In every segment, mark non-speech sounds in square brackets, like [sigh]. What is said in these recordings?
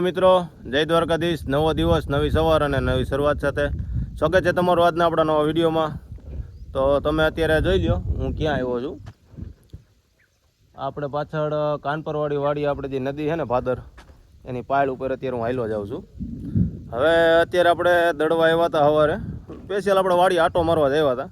મિત્રો, જય દ્વારકાધીશ. નવો દિવસ, નવી સવાર અને નવી શરૂઆત સાથે. સ્વાગત છે તમારું આજના આપણા નવા વિડીયોમાં. તો તમે અત્યારે જોઈ લો હું ક્યાં આવ્યો છું. આપણે પાછળ કાનપરવાડી વાડી આપણે જે નદી છે ને ભાદર, એની પાયલ ઉપર અત્યારે હું હાઈલો જાઉં છું. હવે અત્યારે આપણે દડવા આવ્યા હતા સવારે. સ્પેશિયલ આપણે વાડી આટો મારવા જ હતા.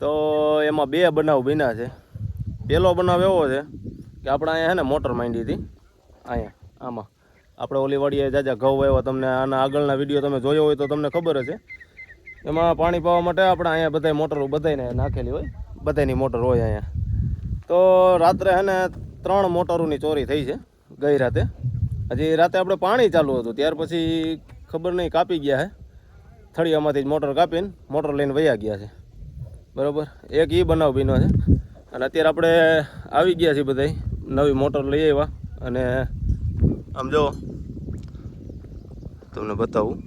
તો એમાં બે બનાવ બન્યા છે. પહેલો બનાવ એવો છે કે આપણે અહીંયા છે ને મોટર માંડી હતી. અહીંયા, આમાં. આપણે ઓલીવાડીએ જાજા ઘઉં વાવ્યા, તમને આના આગળના વીડિયો તમે જોયો હોય તો તમને ખબર હશે. એમાં પાણી પાવા માટે આપણે અહીંયા બધાય મોટરો બધાયને નાખેલી હોય. બધાયની મોટર હોય અહીંયા. તો રાત્રે હે ને ત્રણ મોટરોની ચોરી થઈ છે, ગઈ રાતે. હજી રાતે આપણે પાણી ચાલુ હતું, ત્યાર પછી ખબર નહીં કાપી ગયા છે થળિયામાંથી જ મોટર કાપીને મોટર લઈને વયા ગયા છે. બરાબર? એક એ બનાવ બીનો છે. અને અત્યારે આપણે આવી ગયા છીએ બધાય, નવી મોટર લઈ આવ્યા અને આમ જો તમને બતાવું.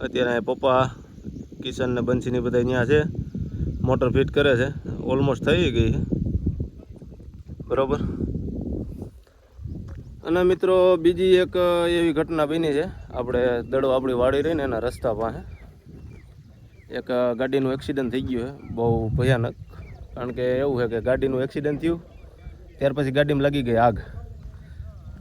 અત્યારે અહીંયા પપ્પા કિશન ને બંસીની બધા ત્યાં છે. મોટર ફિટ કરે છે. ઓલમોસ્ટ થઈ ગઈ છે. બરાબર? અને મિત્રો, બીજી એક એવી ઘટના બની છે. આપણે દડો આપણી વાળી રહીને એના રસ્તા પાસે. એક ગાડીનું એક્સિડન્ટ થઈ ગયું છે. બહુ ભયાનક. કારણ કે એવું છે કે ગાડીનું એક્સિડન્ટ થયું, ત્યાર પછી ગાડીમાં લાગી ગઈ આગ.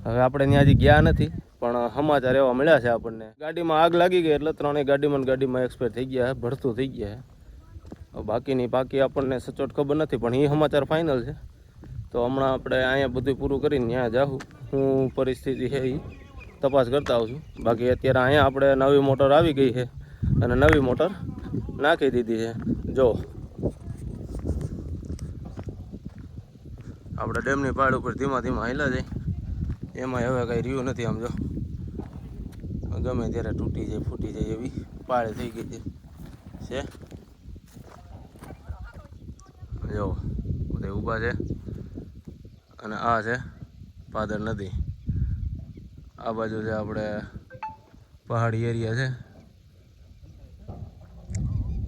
હવે આપણે ત્યાં હજી ગયા નથી, પણ સમાચાર એવા મળ્યા છે આપણને. ગાડીમાં આગ લાગી ગઈ એટલે ત્રણેય ગાડીમાં ગાડીમાં એક્સપાયર થઈ ગયા ભરતું થઈ ગયા બાકીની બાકી આપણને સચોટ ખબર નથી, પણ એ સમાચાર ફાઇનલ છે. તો હમણાં આપણે અહીંયા બધું પૂરું કરીને ત્યાં જાઉં હું પરિસ્થિતિ છે એ તપાસ કરતા આવું છું. બાકી અત્યારે અહીંયા આપણે નવી મોટર આવી ગઈ છે અને નવી મોટર નાખી દીધી છે. જો. આપણે ડેમની પાડ ઉપર ધીમા ધીમા હાલ્યા જાય એમાં હવે કાંઈ રહ્યું નથી આમ જો. ગમે ત્યારે તૂટી જાય, ફૂટી જાય એવી પાળે થઈ ગઈ છે. છે? જો, બધા ઊભા છે. અને આ છે પાદર નદી. આ બાજુ છે આપણે પહાડી એરિયા છે.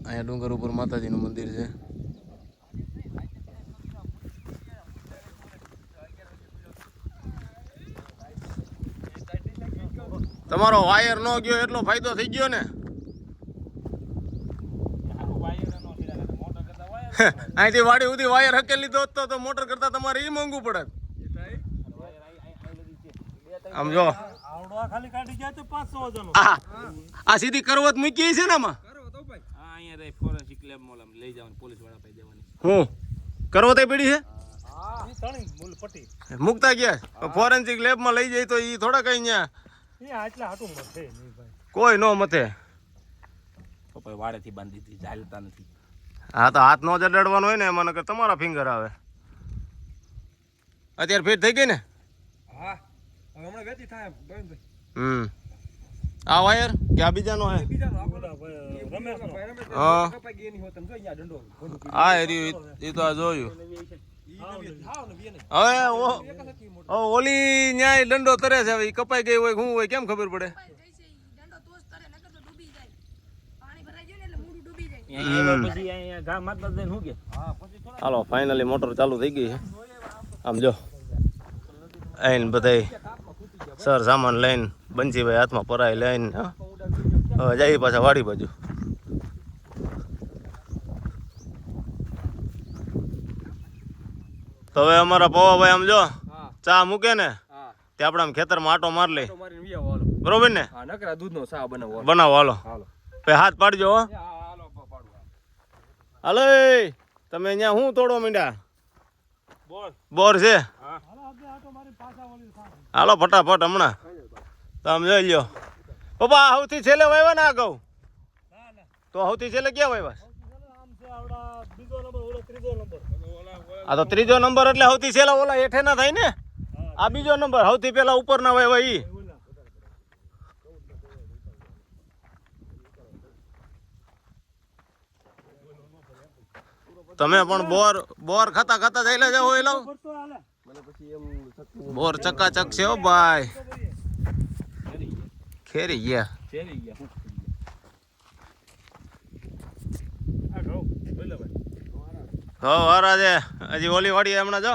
અહીંયા ડુંગર ઉપર માતાજીનું મંદિર છે. તમારો વાયર ન ગયો એટલો ફાયદો થઈ ગયો ને? [laughs] અહીંથી વાડી સુધી વાયર હકેલી લીધો હોત તો તો મોટર કરતા તમારે એ મોંઘું પડે. આમ જો. આવડો ખાલી કાઢી ગયા તો પાંચસો વજન આ સીધી કરવત મૂકી છે ને આમાં? હા અહીંયા રહી ફોરેન્સિક લેબ મોલ લઈ જવાની પોલીસવાળા હું? કરવત પીડી છે? મૂકતા ગયા? ફોરેન્સિક લેબમાં લઈ જાય તો એ થોડા કઈ અહીંયા એ આટલા હાટું મળશે કોઈ નો મતે વાડેથી બાંધી હતી ચાલતા નથી. હા તો હાથ નો જડાડવાનો હોય ને એમાં કે તમારા ફિંગર આવે. અત્યારે ફિટ થઈ ગઈ ને? હા હમણાં વેતી થાય હમ. આ વાયર કે આ બીજાનો હે? બીજાનો આપણો રમેશનો. હા. કપાઈ ગઈ એની હોત જો અહીંયા દંડો આ એ તો આ જોયું. હાવ ઓલી ન્યાય દંડો તરે છે હવે કપાઈ ગઈ હોય શું હોય કેમ ખબર પડે? હું હા હાલો ફાઇનલી મોટર ચાલુ થઈ ગઈ છે. આમ જો. આઈને બધાય સર સામાન લઈને બંસીભાઈ હાથમાં પરાઈ લઈને હવે જાય પાછા વાડી બાજુ. તો હવે અમારા પવાભાઈ આમ જો ચા મૂકે ને તે આપણે આમ ખેતરમાં આટો માર લઈ બરોબર ને? નકરા દૂધનો ચા બનાવો બનાવો હાલો. ભાઈ હાથ પાડજો હો. હાલો તમે અહીંયા શું તોડો મીંડા બોર છે? હાલો ફટાફટ હમણાં. તમે જોઈ લ્યો. પપ્પા સૌથી છેલ્લે વાવ્યા ને આ કહું તો સૌથી છેલ્લે ક્યાં વાવ્યા આમ છે આવડા બીજો નંબર ઓલો ત્રીજો નંબર આ તો ત્રીજો નંબર એટલે સૌથી છેલ્લા ઓલા હેઠે ના થાય ને? આ બીજો નંબર સૌથી પેલા ઉપર ના હોય ઈ. તમે પણ બોર બોર ખાતા ખાતા જઈ જાવ એ લાવ બોર ચકાચક છે ભાઈ. ખેરી ગયા. ખેરી ગયા. હો, વારા છે હજી ઓલી વાળી હમણાં જો.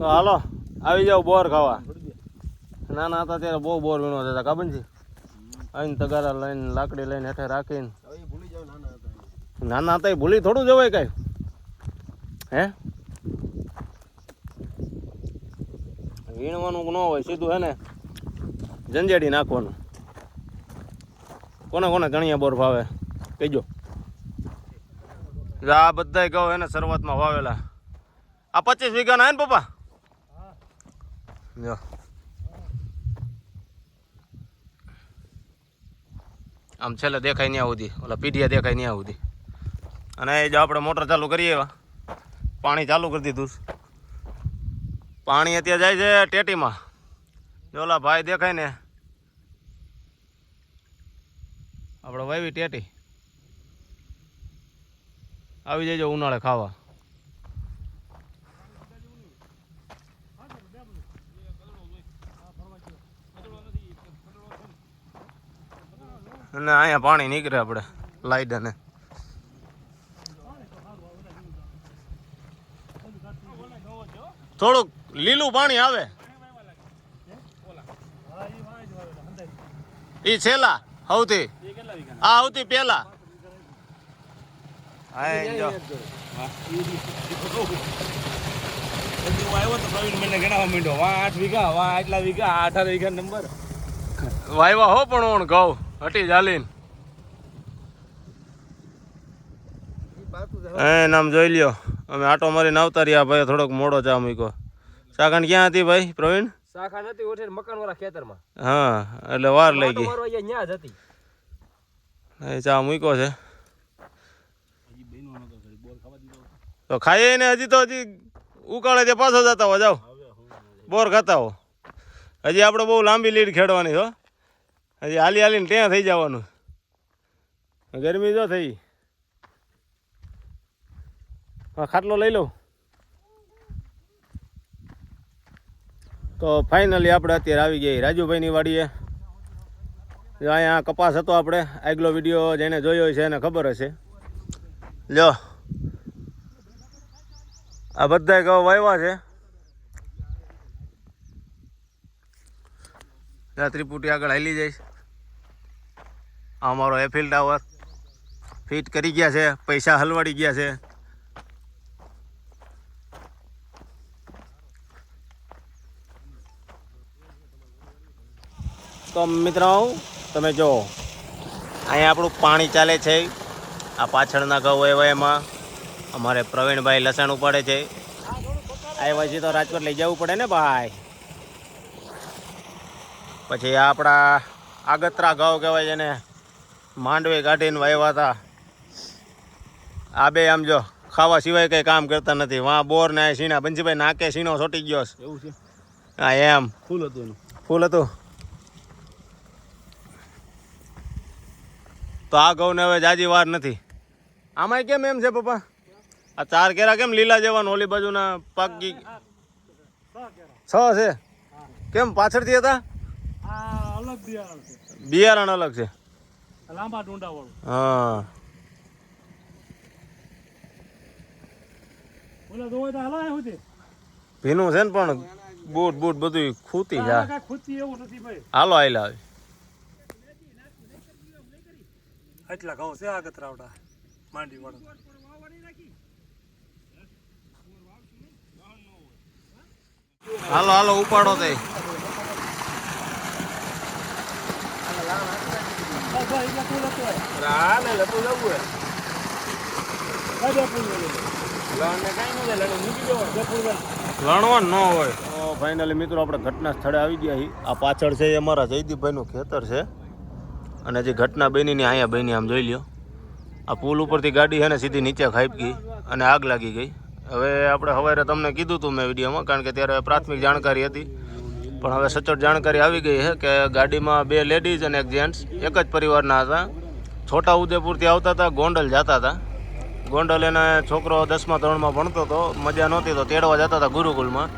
હાલો, આવી જાવ બોર ખાવા. નાના હતા ત્યારે બહુ બોર વીણો હતા ખબર છે આવીને તગારા લઈને, લાકડી લઈને હેઠે રાખીને. નાના હતા એ ભૂલી થોડું જવાય કઈ. હે? વીણવાનું ન હોય, સીધું હે ને જંજેડી નાખવાનું. કોને કોને ચણિયા બોર ભાવે? કહેજો. આ બધાય કહો એને શરૂઆતમાં વાવેલા. આ પચીસ વીઘાના હે ને, પપ્પા? જો આમ છેલ્લે દેખાય નહીં સુધી. ઓલા પીઢિયા દેખાય નહીં સુધી. અને એ જો આપણે મોટર ચાલુ કરીએ પાણી ચાલુ કરી દીધું પાણી અત્યારે જાય છે ટેટીમાં. ઓલા ભાઈ દેખાય ને આપણે વાવી ટેટી. આવી જજો ઉનાળે ખાવા. અને અહીંયા પાણી નીકળે આપણે, લાઈટ અને. થોડુંક લીલું પાણી આવે. ઈ છેલ્લા. સૌથી આ સૌથી પેલા હા એ જો. હું. આવ્યો તો પ્રવીણ મને ગણાવવા માંડ્યો. વા આઠ વીઘા વા આટલા વીઘા આ વીઘા નંબર. વાયવા હો પણ ઓણ ઘઉં. હટી ચાલીને એ નામ જોઈ લ્યો. અમે આટો મારીને આવતા રહ્યા ભાઈ થોડોક મોડો ચા મૂક્યો. સાગણ ક્યાં હતી ભાઈ પ્રવીણ? શાખા નથી ઓઠે મકાન વાળા ખેતરમાં. હા એટલે વાર લઈ ગઈ. મારવા અહીંયા ન્યા જ હતી. એ ચા મૂક્યો છે. તો ખાઈએ ને હજી તો હજી ઉકાળે તે પાછો જતા હો જાઓ. બોર ખાતા હો. હજી આપણે બહુ લાંબી લીડ ખેડવાની હો. હજી હાલી હાલીને ત્યાં થઈ જવાનું. ગરમી જો થઈ. હા ખાટલો લઈ લઉં. તો ફાઇનલી આપણે અત્યારે આવી ગઈ રાજુભાઈની વાડીએ. અહીંયા કપાસ હતો આપણે, આગલો વીડિયો જેને જોયો છે એને ખબર હશે. લ્યો. આ બધા કહો વાવ્યા છે. ત્રિપુટી આગળ હાલી જઈશ. આ અમારો એફિલ ટાવર ફિટ કરી ગયા છે, પૈસા હલવાડી ગયા છે. તો મિત્રો તમે જો અહીંયા આપણું પાણી ચાલે છે. આ પાછળના ઘઉં એવા એમાં. અમારે પ્રવીણભાઈ લસણ ઉપાડે છે. આવ્યા છે તો રાજકોટ લઈ જવું પડે ને ભાઈ? પછી આપણા આગતરા ઘઉં કહેવાય છે ને માંડવી કાઢીને વાવ્યા હતા. આ બે આમ જો ખાવા સિવાય કંઈ કામ કરતા નથી. વાં બોર ને સીણા. બંજીભાઈ નાકે સીણો છોટી ગયો એવું છે? હા એમ. ફૂલ હતું ફૂલ હતું? તો આ ઘઉં ને હવે જાજી વાર નથી. આમાંય કેમ એમ છે, પપ્પા? આ ચાર કેરા કેમ લીલા જેવાનું, ઓલી બાજુના પાકી છ છે? કેમ, પાછળથી હતા? બિયારણ અલગ છે. લાંબા ડુંડા વાળું હા. ભીનું છે ને પણ બૂટ બૂટ બધું ખૂતી ભાઈ હાલો આયલા આવી એટલા ઘઉં છે આગળ રાવડા માંડી વાળો હાલો હાલો ઉપાડો તે. લણવા ન હોય. તો ફાઇનલી મિત્રો આપણે ઘટના સ્થળે આવી ગયા છીએ આ પાછળ છે એ અમારા જયદીપભાઈનું ખેતર છે. અને જે ઘટના બની અહીંયા બની, આમ જોઈ લ્યો. આ પુલ ઉપરથી ગાડી છે ને સીધી નીચે ખાઈ ગઈ અને આગ લાગી ગઈ. હવે આપણે સવારે તમને કીધું હતું મેં વિડીયોમાં, કારણ કે ત્યારે પ્રાથમિક જાણકારી હતી. પણ હવે સચોટ જાણકારી આવી ગઈ છે કે ગાડીમાં બે લેડીઝ અને એક જેન્ટ્સ એક જ પરિવારના હતા. છોટા ઉદેપુરથી આવતા હતા, ગોંડલ જતા હતા. ગોંડલ એને છોકરો દસમા ધોરણમાં ભણતો હતો, મજા નહોતી તો તેડવા જતા હતા ગુરુકુલમાં.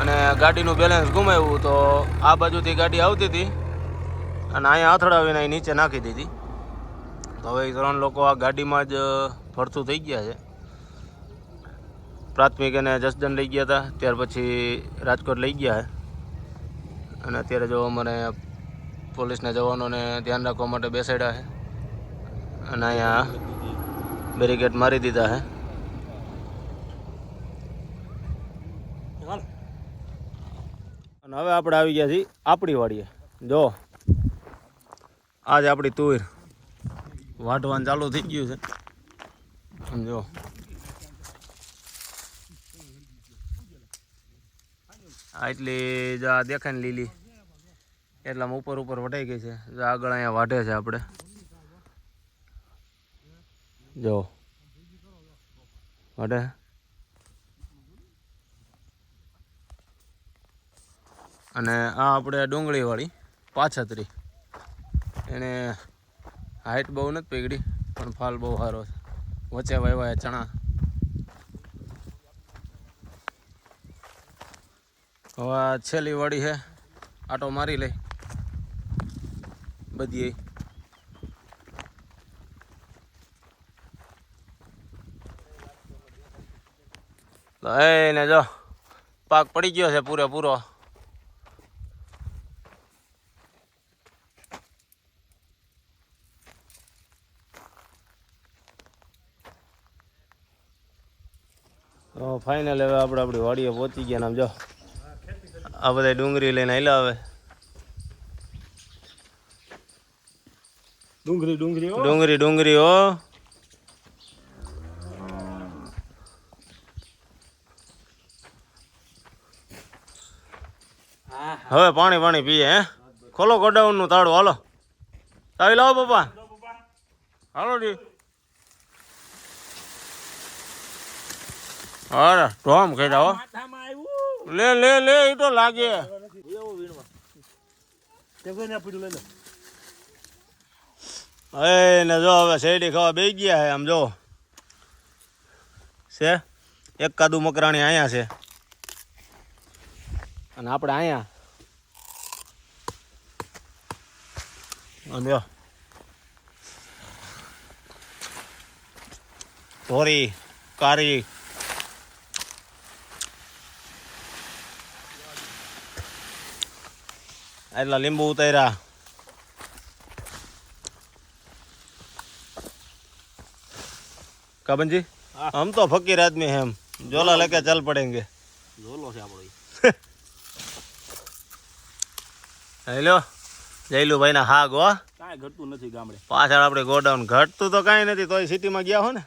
અને ગાડીનું બેલેન્સ ગુમાવ્યું તો આ બાજુથી ગાડી આવતી હતી. અને અહીંયા અથડાવીને અહીં નીચે નાખી દીધી. તો હવે ત્રણ લોકો આ ગાડીમાં જ ફરતું થઈ ગયા છે. પ્રાથમિક એને જસદન લઈ ગયા હતા. ત્યાર પછી રાજકોટ લઈ ગયા અને અત્યારે જો અમારે પોલીસના જવાનોને ધ્યાન રાખવા માટે બેસાડ્યા છે. અને અહીંયા બેરિકેડ મારી દીધા છે. અને હવે આપણે આવી ગયા છીએ આપણી વાડીએ. જો. આજે આપણી તુર વાઢવાનું ચાલુ થઈ ગયું છે. સમજો. એટલી જો આ દેખાય ને લીલી. એટલામાં ઉપર ઉપર વટાઈ ગઈ છે. જો આગળ અહીંયા વાટે છે આપણે. જો. વાટે. અને આ આપણે ડુંગળીવાળી પાછતરી. એને હાઈટ બહુ નથી પીગળી, પણ ફાલ બહુ સારો છે. વચ્ચે વહેવાય ચણા. હવે છેલ્લી વાળી છે, આટો મારી લઈ. બધી એને જો, પાક પડી ગયો છે પૂરેપૂરો. ફાઇનલ હવે આપણે આપણી વાડીએ પહોંચી ગયા ને આમ જો. આ બધા ડુંગળી લઈને આવેલા હવે. ડુંગળી ડુંગળી હો. ડુંગળી ડુંગળી હો. હવે પાણી પાણી પીએ હે? ખોલો ગોડાઉનનું તાળું હાલો. ચાવી લાવો પપ્પા. હાલો જી. અરે ટોમ ખેડા હો. લે લે લે એ તો લાગે. એ ને જો હવે શેરડી ખાવા બે ગયા છે આમ જો. છે? એક કાદુ મકરાણી અહીંયા છે. અને આપણે અહીંયા અને ધોરી કારી એટલા લીંબુ ઉતાર્યા કાબનજી હમ તો ફકીર આદમી હે એમ જોલા લેકે ચાલ પડેંગે જોલો છે આપણો હેલો જયલુ ભાઈ ના હાગ હો કાંઈ ઘટતું નથી ગામડે. પાછળ આપણે ગોડાઉન ઘટતું તો કાંઈ નથી તોય સિટીમાં ગયા હો ને?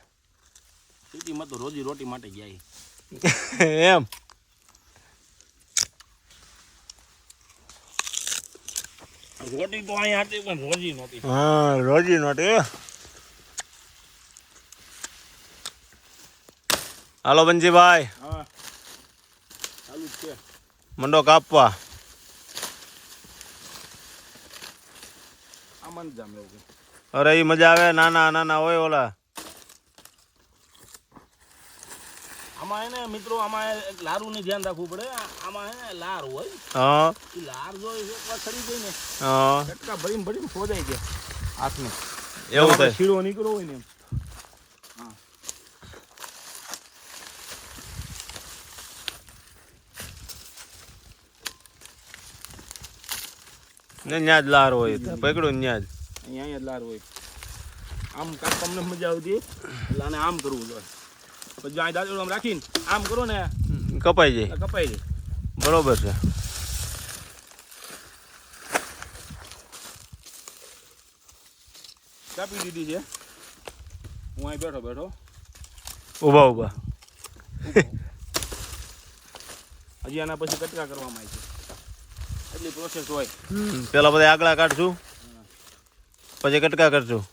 સિટીમાં તો રોજી રોટી માટે ગયા [laughs] એમ. રોટી તો અહીંયા હતી પણ રોજી નહોતી. હા રોજી નહોતી હાલો બંજીભાઈ. છે. મંડો કાપવા. અરે એ મજા આવે નાના નાના હોય ઓલા. આમાં એને મિત્રો આમાં લારું લારુનું ધ્યાન રાખવું પડે. આમાં એને લાર હોય. હા. એ લાર જો એકવાર ખરી ગઈ ને હા. ઝટકા ભરીને ભરીને ફોજાઈ ગયા હાથને એવું થાય. શીળો નીકળો હોય ને એમ. ને ન્યાજ લાર હોય. પકડો ન્યાજ. અહીંયા અહીંયા જ લાર હોય. આમ કાંક તમને મજા આવતી એટલે આને આમ કરવું જોઈએ. પછી આ દાદુ આમ રાખીને આમ કરો ને કપાઈ જાય. કપાઈ જાય. બરોબર છે. કાપી દીધી છે. હું અહીં બેઠો બેઠો. ઊભા ઊભા. [laughs] હજી આના પછી કટકા કરવામાં આવી છે. એટલી પ્રોસેસ હોય. પેલા બધા આગળ કાઢશું. પછી કટકા કરશું.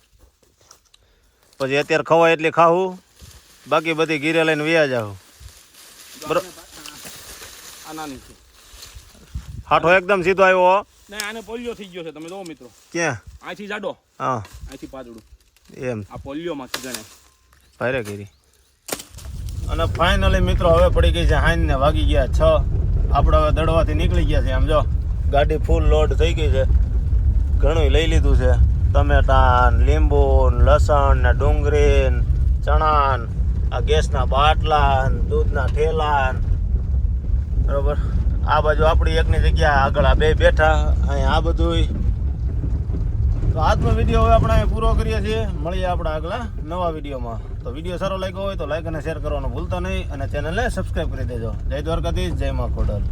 પછી અત્યારે ખવાય એટલે ખાવું. બાકી બધી ઘીરે લઈને વ્યા જાઓ. હાઠો એકદમ સીધો આવ્યો નહીં આને પોલિયો થઈ ગયો છે તમે જોવો મિત્રો. ક્યાં? અહીંથી જાડો. હા. અહીંથી પાતળું એમ. આ પોલિયોમાં ગણે ભારે કરી. અને ફાઇનલી મિત્રો હવે પડી ગઈ છે હાઈન ને વાગી ગયા છ. આપણે હવે દડવાથી નીકળી ગયા છે આમ જો. ગાડી ફૂલ લોડ થઈ ગઈ છે. ઘણું લઈ લીધું છે. ટમેટા લીંબુ લસણ ને ડુંગળી ચણા આ ગેસના બાટલા દૂધના ઠેલા બરોબર. આ બાજુ આપણી એકની જગ્યા આગળ આ બે બેઠા, અહીંયા આ બધું તો આજનો વીડિયો હવે આપણે અહીં પૂરો કરીએ છીએ. મળીએ આપણા આગલા નવા વિડીયોમાં. તો વીડિયો સારો લાગ્યો હોય તો લાઈક અને શેર કરવાનું ભૂલતા નહીં અને ચેનલને સબસ્ક્રાઈબ કરી દેજો. જય દ્વારકાધીશ, જય મા ખોડલ.